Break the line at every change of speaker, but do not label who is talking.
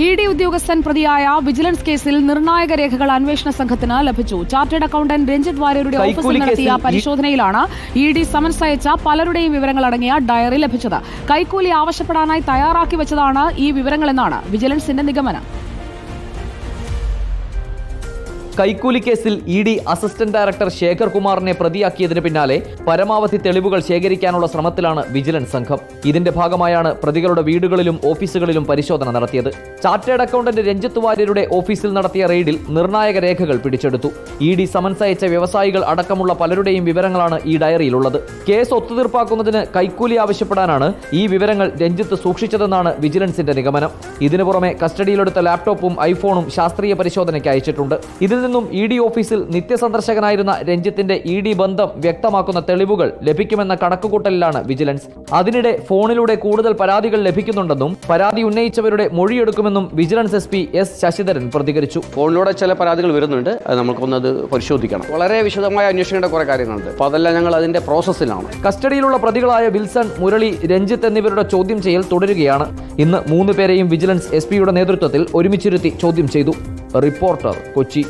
E D ഉദ്യോഗസ്ഥൻ പ്രതിയായ vigilance കേസിൽ നിർണായക രേഖകൾ അന്വേഷണ സംഘത്തിന് ലഭിച്ചു. ചാർട്ടേഡ് അക്കൌണ്ടന്റ് രഞ്ജിത് വാര്യരുടെ ഓഫീസിൽ നടത്തിയ പരിശോധനയിലാണ് ഇ ഡി സമൻസ് അയച്ച പലരുടെയും വിവരങ്ങൾ അടങ്ങിയ ഡയറി ലഭിച്ചത്. കൈക്കൂലി ആവശ്യപ്പെടാനായി തയ്യാറാക്കി വെച്ചതാണ് ഈ വിവരങ്ങളെന്നാണ് വിജിലൻസിന്റെ നിഗമനം.
കൈക്കൂലി കേസിൽ E D assistant director Shekhar കുമാറിനെ പ്രതിയാക്കിയതിന് പിന്നാലെ പരമാവധി തെളിവുകൾ ശേഖരിക്കാനുള്ള ശ്രമത്തിലാണ് വിജിലൻസ് സംഘം. ഇതിന്റെ ഭാഗമായാണ് പ്രതികളുടെ വീടുകളിലും ഓഫീസുകളിലും പരിശോധന നടത്തിയത്. ചാർട്ടേഡ് അക്കൗണ്ടന്റ് രഞ്ജിത്ത് വാര്യരുടെ ഓഫീസിൽ നടത്തിയ റെയ്ഡിൽ നിർണായക രേഖകൾ പിടിച്ചെടുത്തു. ഇ ഡി സമൻസ് അയച്ച വ്യവസായികൾ അടക്കമുള്ള പലരുടെയും വിവരങ്ങളാണ് ഈ ഡയറിയിലുള്ളത്. കേസ് ഒത്തുതീർപ്പാക്കുന്നതിന് കൈക്കൂലി ആവശ്യപ്പെടാനാണ് ഈ വിവരങ്ങൾ രഞ്ജിത്ത് സൂക്ഷിച്ചതെന്നാണ് വിജിലൻസിന്റെ നിഗമനം. ഇതിനു പുറമെ കസ്റ്റഡിയിലെടുത്ത ലാപ്ടോപ്പും ഐഫോണും ശാസ്ത്രീയ പരിശോധനയ്ക്ക് അയച്ചിട്ടുണ്ട്. ഇതിൽ നിന്നും ഇ ഡി ഓഫീസിൽ നിത്യസന്ദർശകനായിരുന്ന രഞ്ജിത്തിന്റെ ഇ ഡി ബന്ധം വ്യക്തമാക്കുന്ന തെളിവുകൾ ലഭിക്കുമെന്ന കണക്കുകൂട്ടലിലാണ് വിജിലൻസ്. അതിനിടെ ഫോണിലൂടെ കൂടുതൽ പരാതികൾ ലഭിക്കുന്നുണ്ടെന്നും പരാതി ഉന്നയിച്ചവരുടെ മൊഴിയെടുക്കുമെന്നും vigilance S P S Sasidharan പ്രതികരിച്ചു.
ഫോണിലൂടെ ചില പരാതികൾ വരുന്നുണ്ട്. നമുക്കൊന്നത് പരിശോധിക്കണം. വളരെ വിശദമായ അന്വേഷണയുടെ കുറെ കാര്യങ്ങളുണ്ട്. അപ്പോൾ അതെല്ലാം ഞങ്ങൾ അതിന്റെ പ്രോസസ്സിലാണ്.
കസ്റ്റഡിയിലുള്ള പ്രതികളായ വിൽസൺ മുരളി രഞ്ജിത്ത് എന്നിവരുടെ ചോദ്യം ചെയ്യൽ തുടരുകയാണ്. ഇന്ന് മൂന്ന് പേരെയും വിജിലൻസ് എസ് പിയുടെ നേതൃത്വത്തിൽ ഒരുമിച്ചിരുത്തി ചോദ്യം ചെയ്തു. റിപ്പോർട്ടർ കൊച്ചി.